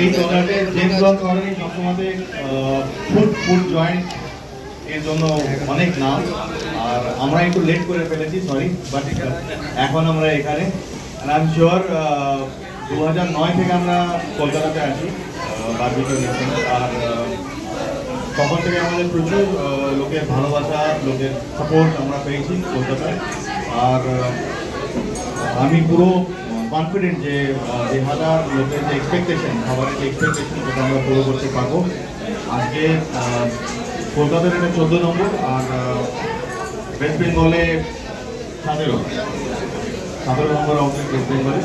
এই ব্লক শহরে সবসময় ফুড ফুড জয়েন্ট এর জন্য অনেক নাম। আর আমরা একটু লেট করে ফেলেছি সরি বাট এখন আমরা এখানে আই এম শিওর দু নয় থেকে আমরা কলকাতাতে আছি বার্বিকিউ আর তখন থেকে আমাদের প্রচুর লোকের ভালোবাসা, লোকের সাপোর্ট আমরা পেয়েছি কলকাতায়। আর আমি পুরো কনফিডেন্ট যে হাজার লোকের যে এক্সপেকটেশন খাবারের যে এক্সপেকটেশন সেটা আমরা পুরো করতে পারব। আজকে কলকাতার এটা চোদ্দ নম্বর আর ওয়েস্ট বেঙ্গলে সতেরো। সতেরো নম্বর আউটলেট ওয়েস্ট বেঙ্গলে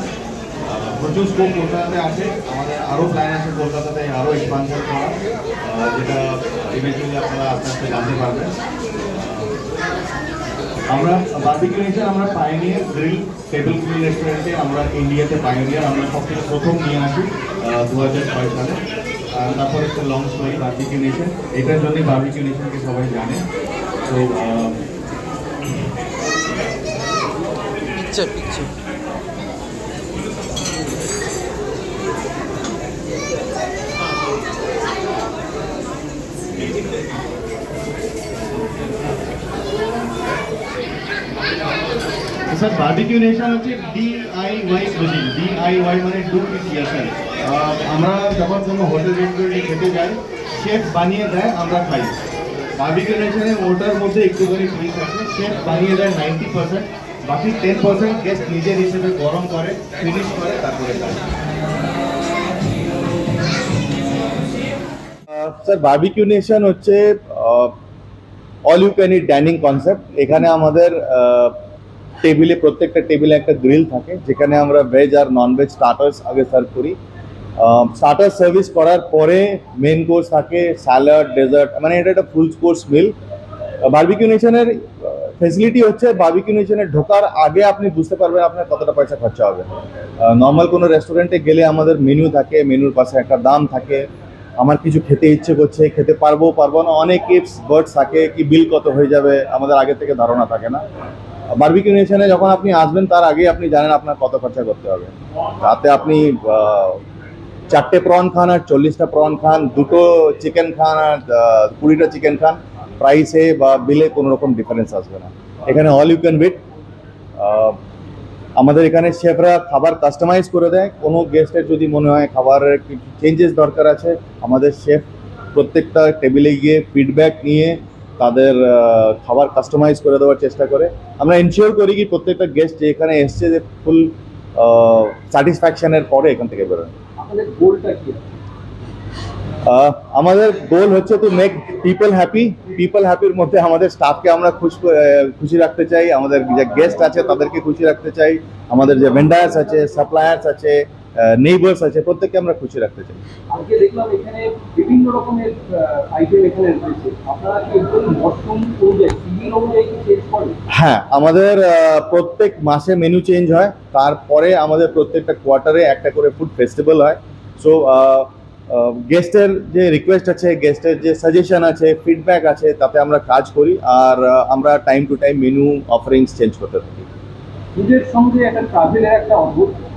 প্রচুর স্কোপ কলকাতাতে আছে। আমাদের আরও প্ল্যান আছে কলকাতাতে আরও এক্সপানশন করা যেটা ইভেন্চুয়ালি আপনারা আস্তে আস্তে জানতে পারবেন। আমরা বার্বিকিউ নেচার আমরা পাইনিয়ার গ্রিল টেবিল গ্রিল রেস্টুরেন্টে আমরা ইন্ডিয়াতে পাইনিয়ার আমরা সব থেকে প্রথম নিয়ে আসি দু হাজার ছয় সালে। তারপর একটা লঞ্চ স্টোরি বার্বিকিউ নেচার এটার জন্যই বার্বিকিউ নেচারকে সবাই জানে। তো স্যার, বার্বিকিউ নেশন হচ্ছে ডিআইওয়াই কুজিন ডিআইওয়াই মানে ডু ইট ইয়ারসেলফ আমরা যখন কোনো হোটেল রেস্টুরেন্টে খেতে যাই শেফ বানিয়ে দেয়, আমরা খাই। বার্বিকিউ নেশনে ওটার মধ্যে একটুখানি টুইস্ট আছে শেফ বানিয়ে দেয় নাইনটি পার্সেন্ট বাকি টেন পার্সেন্ট গেস্ট নিজের হিসেবে গরম করে ফিনিশ করে, তারপরে খায়। স্যার, বার্বিকিউ নেশন হচ্ছে all you can eat dining concept এখানে আমাদের টেবিলে, প্রত্যেকটা টেবিলে একটা গ্রিল থাকে, যেখানে আমরা ভেজ আর নন ভেজ স্টার্টার্স আগে সার্ভ করি। স্টার্টার সার্ভিস করার পরে মেন কোর্স থাকে স্যালাড ডেজার্ট মানে এটা একটা ফুল কোর্স মিল বার্বিকিউ নেশনের ফেসিলিটি হচ্ছে বার্বিকিউ নেশনে ঢোকার আগে আপনি বুঝতে পারবেন আপনার কতটা পয়সা খরচা হবে। নর্মাল কোনো রেস্টুরেন্টে গেলে আমাদের মেনু থাকে মেনুর পাশে একটা দাম থাকে। আমার কিছু খেতে ইচ্ছে করছে, খেতে পারব পারব না, অনেক ইপস বার্ডস থাকে কি বিল কত হয়ে যাবে, আমাদের আগে থেকে ধারণা থাকে না। বার্বিকিউ নেশনে যখন আপনি আসবেন, তার আগে আপনি জানেন আপনার কত খরচা করতে হবে। তাতে আপনি চারটে প্রন খান আর চল্লিশটা প্রন খান, দুটো চিকেন খান আর কুড়িটা চিকেন খান প্রাইসে বা বিলে কোনো রকম ডিফারেন্স আসবে না। এখানে অল ইউ ক্যান বিট আমাদের এখানে শেফরা খাবার কাস্টমাইজ করে দেয়। কোনো গেস্টের যদি মনে হয় খাবারের চেঞ্জেস দরকার আছে, আমাদের শেফ প্রত্যেকটা টেবিলে গিয়ে ফিডব্যাক নিয়ে তাদের খাবার কাস্টমাইজ করে দেওয়ার চেষ্টা করে। আমরা এনশিওর করি কি প্রত্যেকটা গেস্ট যে এখানে এসছে যে ফুল স্যাটিসফ্যাকশনের পরে এখান থেকে বেরোয়। আমাদের গোল হচ্ছে to make people happy people হ্যাপির মধ্যে আমাদের স্টাফকে আমরা খুশ খুশি রাখতে চাই। আমাদের যে গেস্ট আছে তাদেরকে খুশি রাখতে চাই। আমাদের যে ভেন্ডার্স আছে সাপ্লায়ার্স আছে নেইবার্স আছে প্রত্যেককে আমরা খুশি রাখতে চাই। আজকে দেখলাম এখানে বিভিন্ন রকমের আইটেম এখানে রয়েছে। আপনারা কি মশরুম অনুযায়ী সিজন অনুযায়ী চেঞ্জ করেন? হ্যাঁ আমাদের প্রত্যেক মাসে মেনু চেঞ্জ হয়। তারপরে আমাদের প্রত্যেকটা কোয়ার্টারে একটা করে ফুড ফেস্টিভ্যাল হয়। সো গেস্টের যে রিকোয়েস্ট আছে গেস্টের যে সাজেশন আছে ফিডব্যাক আছে তাতে আমরা কাজ করি। আর আমরা time to time menu offerings change করতে থাকি। ফুডের সঙ্গে একটা ট্রাভেলের একটা অদ্ভুত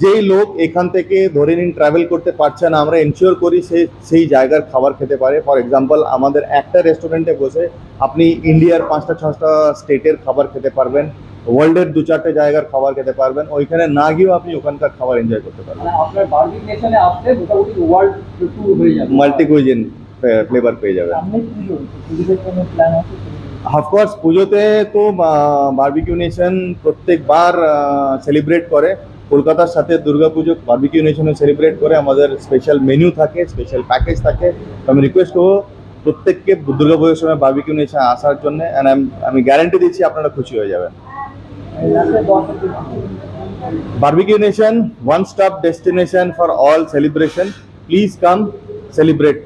যেই লোক এখান থেকে ধরে নিন ট্রাভেল করতে পারছে না আমরা এনশিওর করি সে সেই জায়গার খাবার খেতে পারে। ফর এক্সাম্পল আমাদের একটা রেস্টুরেন্টে বসে আপনি ইন্ডিয়ার পাঁচটা ছটা স্টেটের খাবার খেতে পারবেন ওয়ার্ল্ডের দু চারটে জায়গার খাবার খেতে পারবেন ওইখানে না গিয়েও আপনি ওখানকার খাবার এনজয় করতে পারবেন। মানে আপনার বার্বিক নেশনে আসলে মোটামুটি ওয়ার্ল্ড ট্যুর হয়ে যাবে। মাল্টি কুইজিন ফ্লেভার পেয়ে যাবেন। পুজোর অফকোর্স পুজোতে তো বার্বিকিউ নেশন প্রত্যেকবার সেলিব্রেট করে। কলকাতার সাথে দুর্গাপুজো বার্বিকিউ নেশনে সেলিব্রেট করে। আমাদের স্পেশাল মেনু থাকে স্পেশাল প্যাকেজ থাকে। আমি রিকোয়েস্ট করব প্রত্যেককে দুর্গাপুজোর সময় বার্বিকিউ নেশনে আসার জন্য। অ্যান্ড আমি গ্যারান্টি দিচ্ছি আপনারা খুশি হয়ে যাবেন। Barbecue Nation, one stop destination for all celebration. Please come celebrate